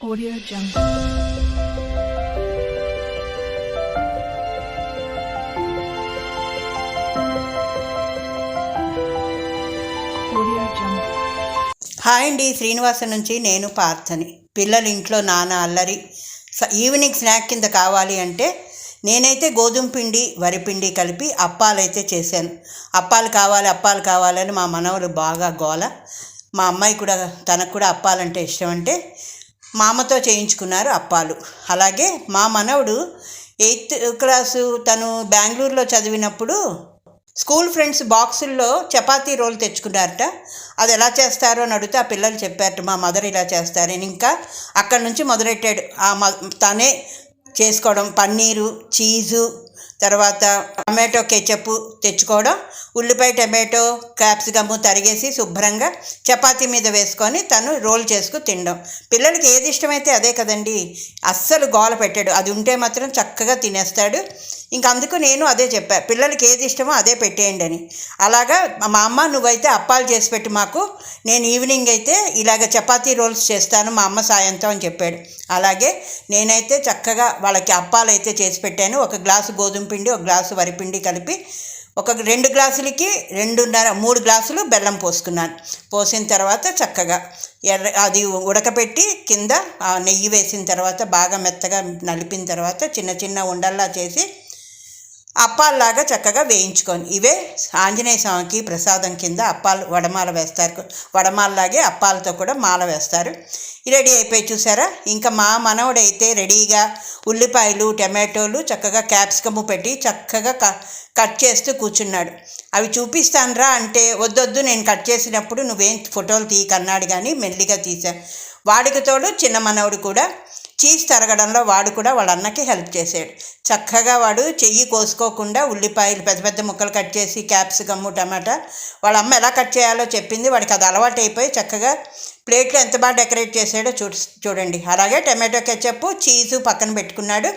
Audio Jungle. Audio Jungle. Hi అండి శ్రీనివాస నుంచి నేను పార్థని పిల్లలు ఇంట్లో నాన్న అల్లరి ఈవినింగ్ స్నాక్ కింద కావాలి అంటే నేనైతే గోధుమ పిండి వరిపిండి కలిపి అప్పాలైతే చేశాను అప్పాలు కావాలి అప్పాలు కావాలని మా మనవలు బాగా గోల మా అమ్మాయి కూడా తనకు కూడా అప్పాలంటే ఇష్టం అంటే మామతో చేయించుకున్నారు అప్పాలు. అలాగే మా మనవడు ఎయిత్ క్లాసు తను బెంగళూరులో చదివినప్పుడు స్కూల్ ఫ్రెండ్స్ బాక్సుల్లో చపాతీ రోల్ తెచ్చుకున్నారట. అది ఎలా చేస్తారో అని అడిగితే ఆ పిల్లలు చెప్పారట మా మదర్ ఇలా చేస్తారని ఇంకా అక్కడి నుంచి మొదలెట్టాడు. ఆ మ తనే చేసుకోవడం పన్నీరు చీజు తర్వాత టమాటో కెచప్ తెచ్చుకోవడం ఉల్లిపాయ టమాటో క్యాప్సికమ్ తరిగేసి శుభ్రంగా చపాతీ మీద వేసుకొని తను రోల్ చేసుకు తినడం. పిల్లలకి ఏది ఇష్టమైతే అదే కదండి. అస్సలు గోల పెట్టాడు. అది ఉంటే మాత్రం చక్కగా తినేస్తాడు. అందుకు నేను అదే చెప్పా పిల్లలకి ఏది ఇష్టమో అదే పెట్టేయండి అని. అలాగా మా అమ్మ నువ్వైతే అప్పాలు చేసి పెట్టు మాకు నేను ఈవినింగ్ అయితే ఇలాగ చపాతీ రోల్స్ చేస్తాను మా అమ్మ సాయంతో అని చెప్పాడు. అలాగే నేనైతే చక్కగా వాళ్ళకి అప్పాలు అయితే చేసి పెట్టాను ఒక గ్లాసు గోధుమ పిండి ఒక గ్లాసు వరిపిండి కలిపి ఒక రెండు గ్లాసులకి రెండున్నర మూడు గ్లాసులు బెల్లం పోసుకున్నాను. పోసిన తర్వాత చక్కగా ఎర్ర అది ఉడకపెట్టి కింద ఆ నెయ్యి వేసిన తర్వాత బాగా మెత్తగా నలిపిన తర్వాత చిన్న చిన్న ఉండల్లా చేసి అప్పాల్లాగా చక్కగా వేయించుకొని ఇవే ఆంజనేయ స్వామికి ప్రసాదం కింద అప్పాలు వడమాల వేస్తారు. వడమాలలాగే అప్పాలతో కూడా మాల వేస్తారు. రెడీ అయిపోయి చూసారా? ఇంకా మా మనవడైతే రెడీగా ఉల్లిపాయలు టమాటోలు చక్కగా క్యాప్సికమ్ పెట్టి చక్కగా క కట్ చేస్తూ కూర్చున్నాడు. అవి చూపిస్తానురా అంటే వద్దొద్దు నేను కట్ చేసినప్పుడు నువ్వేం ఫోటోలు తీయకన్నాడు కానీ మెల్లిగా తీసా. వాడికి తోడు చిన్న మనవడు కూడా చీజ్ తరగడంలో వాడు కూడా వాళ్ళ అన్నకి హెల్ప్ చేశాడు. చక్కగా వాడు చెయ్యి కోసుకోకుండా ఉల్లిపాయలు పెద్ద పెద్ద ముక్కలు కట్ చేసి క్యాప్సికమ్ టమాటా వాళ్ళ అమ్మ ఎలా కట్ చేయాలో చెప్పింది. వాడికి అది అలవాటు అయిపోయి చక్కగా ప్లేట్లో ఎంత బాగా డెకరేట్ చేశాడో చూ చూడండి. అలాగే టమాటో కెచ్చప్ చీజు పక్కన పెట్టుకున్నాడు.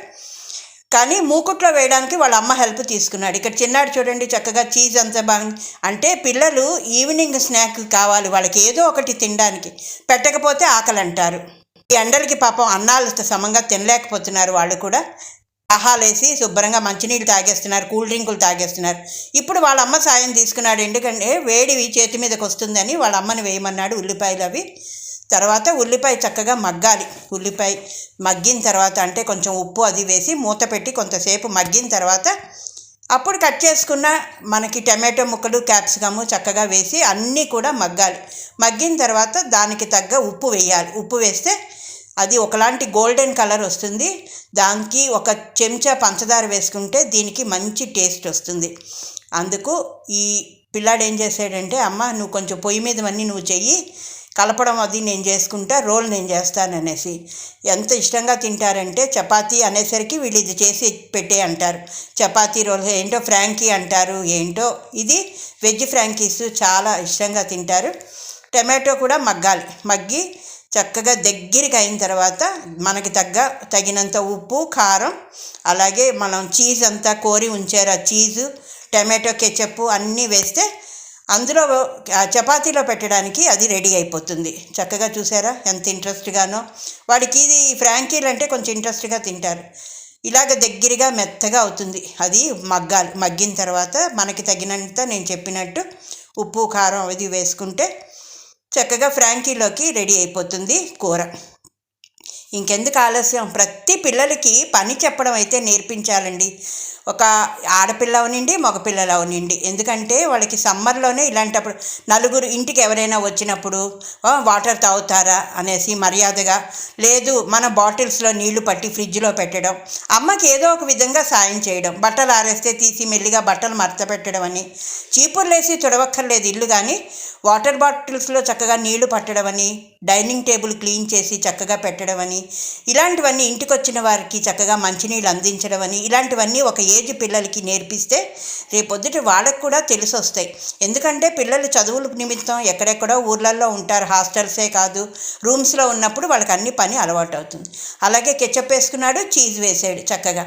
కానీ మూకుట్లో వేయడానికి వాళ్ళ అమ్మ హెల్ప్ తీసుకున్నాడు. ఇక్కడ చిన్నాడు చూడండి చక్కగా చీజ్ అంత బాగుంది అంటే పిల్లలు ఈవినింగ్ స్నాక్ కావాలి. వాళ్ళకి ఏదో ఒకటి తినడానికి. పెట్టకపోతే ఆకలి అంటారు ఈ ఎండలకి పాపం అన్నాలు సమంగా తినలేకపోతున్నారు వాళ్ళు కూడా. ఆహాలేసి శుభ్రంగా మంచినీళ్ళు తాగేస్తున్నారు కూల్ డ్రింకులు తాగేస్తున్నారు. ఇప్పుడు వాళ్ళ అమ్మ సాయం తీసుకున్నాడు. ఎందుకంటే వేడివి చేతి మీదకి వస్తుందని వాళ్ళ అమ్మని వేయమన్నాడు ఉల్లిపాయలు అవి. తర్వాత ఉల్లిపాయ చక్కగా మగ్గాలి. ఉల్లిపాయ మగ్గిన తర్వాత అంటే కొంచెం ఉప్పు అది వేసి మూత పెట్టి కొంతసేపు మగ్గిన తర్వాత అప్పుడు కట్ చేసుకున్న మనకి టమాటో ముక్కలు క్యాప్సికము చక్కగా వేసి అన్నీ కూడా మగ్గాలి. మగ్గిన తర్వాత దానికి తగ్గ ఉప్పు వేయాలి. ఉప్పు వేస్తే అది ఒకలాంటి గోల్డెన్ కలర్ వస్తుంది. దానికి ఒక చెంచా పంచదార వేసుకుంటే దీనికి మంచి టేస్ట్ వస్తుంది. అందుకు ఈ పిల్లాడు ఏం చేశాడంటే అమ్మ నువ్వు కొంచెం పొయ్యి మీద అన్నీ నువ్వు చెయ్యి. కలపడం అది నేను చేసుకుంటా రోల్ నేను చేస్తాననేసి ఎంత ఇష్టంగా తింటారంటే చపాతీ అనేసరికి వీళ్ళు ఇది చేసి పెట్టే అంటారు. చపాతీ రోల్ ఏంటో ఫ్రాంకీ అంటారు ఏంటో ఇది వెజ్ ఫ్రాంకీస్ చాలా ఇష్టంగా తింటారు. టమాటో కూడా మగ్గాలి. మగ్గి చక్కగా దగ్గరికి అయిన తర్వాత మనకి తగ్గ తగినంత ఉప్పు కారం అలాగే మనం చీజ్ అంతా కోరి ఉంచారు. ఆ చీజు టమాటో కెచప్ అన్నీ వేస్తే అందులో ఆ చపాతీలో పెట్టడానికి అది రెడీ అయిపోతుంది. చక్కగా చూసారా? ఎంత ఇంట్రెస్ట్గానో వాడికి ఇది ఫ్రాంకీలు అంటే కొంచెం ఇంట్రెస్ట్గా తింటారు. ఇలాగ దగ్గరగా మెత్తగా అవుతుంది. అది మగ్గాలి మగ్గిన తర్వాత మనకి తగినంత నేను చెప్పినట్టు ఉప్పు కారం అది వేసుకుంటే చక్కగా ఫ్రాంకీలోకి రెడీ అయిపోతుంది కూర. ఇంకెందుకు ఆలస్యం? ప్రతి పిల్లలకి పని చెప్పడం అయితే నేర్పించాలండి. ఒక ఆడపిల్ల అవనండి మగపిల్లలు అవనండి. ఎందుకంటే వాళ్ళకి సమ్మర్లోనే ఇలాంటప్పుడు నలుగురు ఇంటికి ఎవరైనా వచ్చినప్పుడు వాటర్ తాగుతారా? అనేసి మర్యాదగా లేదు మన బాటిల్స్లో నీళ్ళు పట్టి ఫ్రిడ్జ్లో పెట్టడం అమ్మకి ఏదో ఒక విధంగా సాయం చేయడం బట్టలు ఆరేస్తే తీసి మెల్లిగా బట్టలు మడత పెట్టడం అని చీపుర్లేసి తుడవక్కర్లేదు ఇల్లు కానీ వాటర్ బాటిల్స్లో చక్కగా నీళ్ళు పట్టడం అని డైనింగ్ టేబుల్ క్లీన్ చేసి చక్కగా పెట్టడం అని ఇలాంటివన్నీ ఇంటికొచ్చిన వారికి చక్కగా మంచినీళ్ళు అందించడం అని ఇలాంటివన్నీ ఒక ఏజ్ పిల్లలకి నేర్పిస్తే రేపొద్దుటి వాళ్ళకు కూడా తెలిసి వస్తాయి ఎందుకంటే పిల్లలు చదువుల నిమిత్తం ఎక్కడెక్కడో ఊర్లలో ఉంటారు హాస్టల్సే కాదు రూమ్స్లో ఉన్నప్పుడు వాళ్ళకి అన్ని పని అలవాటు అవుతుంది అలాగే కెచప్ వేసుకున్నాడు చీజ్ వేసాడు చక్కగా.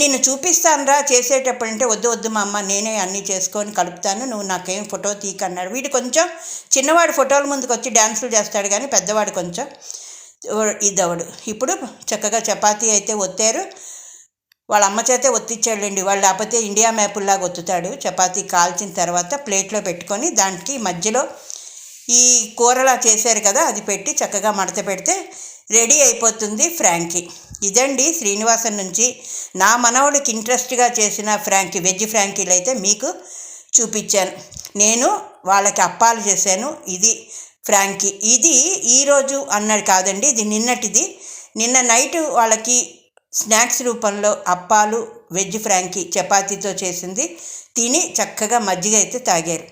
నిన్ను చూపిస్తానురా చేసేటప్పుడు అంటే వద్దు వద్దు మా అమ్మ నేనే అన్నీ చేసుకొని కలుపుతాను నువ్వు నాకేం ఫోటో తీయకన్నాడు వీడు కొంచెం చిన్నవాడు ఫోటోల ముందుకు వచ్చి డ్యాన్సులు చేస్తాడు కానీ పెద్దవాడు కొంచెం ఇదవడు. ఇప్పుడు చక్కగా చపాతీ అయితే ఒత్తారు. వాళ్ళ అమ్మ చేతే ఒత్తిచ్చాడండి వాళ్ళు లేకపోతే ఇండియా మ్యాపుల్లాగా ఒత్తుతాడు. చపాతీ కాల్చిన తర్వాత ప్లేట్లో పెట్టుకొని దానికి మధ్యలో ఈ కూరలా చేశారు కదా అది పెట్టి చక్కగా మడత పెడితే రెడీ అయిపోతుంది ఫ్రాంకీ. ఇదండి శ్రీనివాసన్ నుంచి నా మనవడికి ఇంట్రెస్ట్గా చేసిన ఫ్రాంకీ వెజ్ ఫ్రాంకీలు అయితే మీకు చూపించాను. నేను వాళ్ళకి అప్పాలు చేశాను. ఇది ఫ్రాంకీ ఇది ఈరోజు అన్నది కాదండి ఇది నిన్నటిది. నిన్న నైట్ వాళ్ళకి స్నాక్స్ రూపంలో అప్పాలు వెజ్ ఫ్రాంకీ చపాతీతో చేసింది. తిని చక్కగా మజ్జిగ అయితే తాగారు.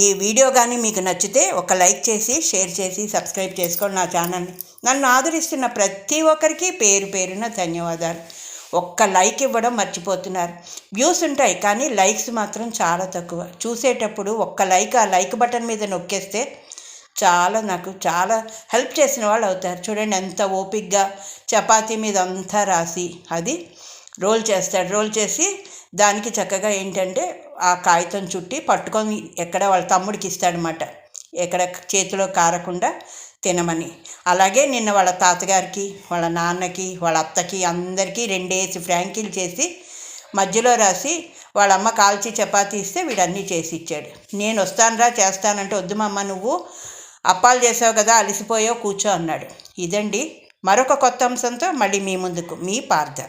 ఈ వీడియో కానీ మీకు నచ్చితే ఒక లైక్ చేసి షేర్ చేసి సబ్స్క్రైబ్ చేసుకోండి నా ఛానల్ని. నన్ను ఆదరిస్తున్న ప్రతి ఒక్కరికి పేరు పేరున ధన్యవాదాలు. ఒక్క లైక్ ఇవ్వడం మర్చిపోతున్నారు. వ్యూస్ ఉంటాయి కానీ లైక్స్ మాత్రం చాలా తక్కువ. చూసేటప్పుడు ఒక్క లైక్ ఆ లైక్ బటన్ మీద నొక్కేస్తే చాలా నాకు చాలా హెల్ప్ చేసిన వాళ్ళు అవుతారు. చూడండి ఎంత ఓపిక్గా చపాతీ మీద అంతా రాసి అది రోల్ చేస్తాడు. రోల్ చేసి దానికి చక్కగా ఏంటంటే ఆ కాగితం చుట్టి పట్టుకొని ఎక్కడ వాళ్ళ తమ్ముడికి ఇస్తాడనమాట ఎక్కడ చేతిలో కారకుండా తినమని. అలాగే నిన్న వాళ్ళ తాతగారికి వాళ్ళ నాన్నకి వాళ్ళ అత్తకి అందరికీ రెండేసి ఫ్రాంకీలు చేసి మధ్యలో రాసి వాళ్ళ అమ్మ కాల్చి చపాతీ ఇస్తే వీడన్నీ చేసి ఇచ్చాడు. నేను వస్తానురా చేస్తానంటే వద్దు మమ్మ నువ్వు. అప్పాలు చేసావు కదా అలసిపోయావు కూర్చో అన్నాడు. ఇదండి మరొక కొత్త అంశంతో మళ్ళీ మీ ముందుకు మీ పార్థ.